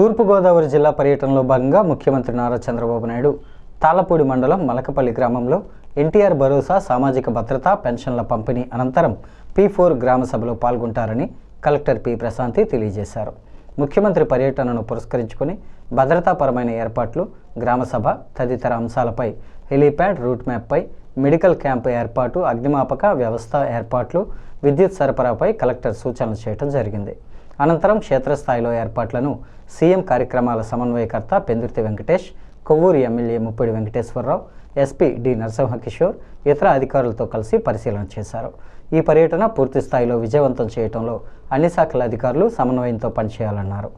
తూర్పుగోదావరి జిల్లా పర్యటనలో భాగంగా ముఖ్యమంత్రి నారా చంద్రబాబు నాయుడు తాళపూడి మండలం మలకపల్లి గ్రామంలో ఎన్టీఆర్ భరోసా సామాజిక భద్రత పెన్షన్ల పంపిణీ అనంతరం పి ఫోర్ గ్రామ సభలో పాల్గొంటారని కలెక్టర్ పి ప్రశాంతి తెలియజేశారు. ముఖ్యమంత్రి పర్యటనను పురస్కరించుకుని భద్రతాపరమైన ఏర్పాట్లు గ్రామసభ తదితర అంశాలపై హెలీప్యాడ్ రూట్ మ్యాప్పై మెడికల్ క్యాంపు ఏర్పాటు అగ్నిమాపక వ్యవస్థ ఏర్పాట్లు విద్యుత్ సరఫరాపై కలెక్టర్ సూచనలు చేయడం జరిగింది. అనంతరం క్షేత్రస్థాయిలో ఏర్పాట్లను సీఎం కార్యక్రమాల సమన్వయకర్త Pendurthi Venkatesh Kovvuru MLA Muppidi Venkateswararao SP D Narasimhakishore ఇతర అధికారులతో కలిసి పరిశీలన చేశారు. ఈ పర్యటన పూర్తి స్థాయిలో విజయవంతం చేయడంలో అన్ని శాఖల అధికారులు సమన్వయంతో పనిచేయాలన్నారు.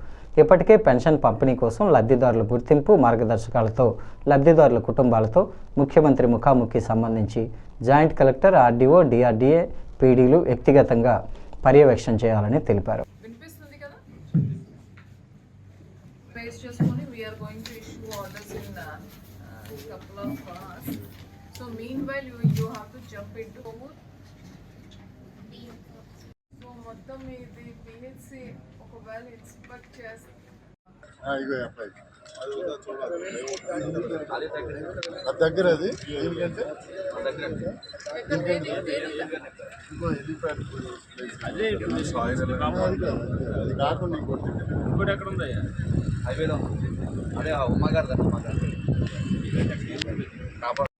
ఇప్పటికే పెన్షన్ పంపిణీ కోసం లబ్ధిదారుల గుర్తింపు మార్గదర్శకాలతో లబ్ధిదారుల కుటుంబాలతో ముఖ్యమంత్రి ముఖాముఖి సంబంధించి జాయింట్ కలెక్టర్ ఆర్డీఓ డిఆర్డీఏ పీడీలు వ్యక్తిగతంగా పర్యవేక్షణ చేయాలని తెలిపారు. బేస్ చేసుకొని we are going to issue orders in couple of hours so meanwhile you you have to jump in to so మొత్తం ఇది పిహెచ్సి ఒకవేళ ఇన్స్పెక్ట్ చేస్తే దగ్గర అది? ప్లేస్. అది కాకుండా ఇంకోటి. ఇంకోటి ఎక్కడ ఉంది హైవేలో ఉంది. అదే ఉమ్మగారు కదా ఉమ్మగారు. కాపాడు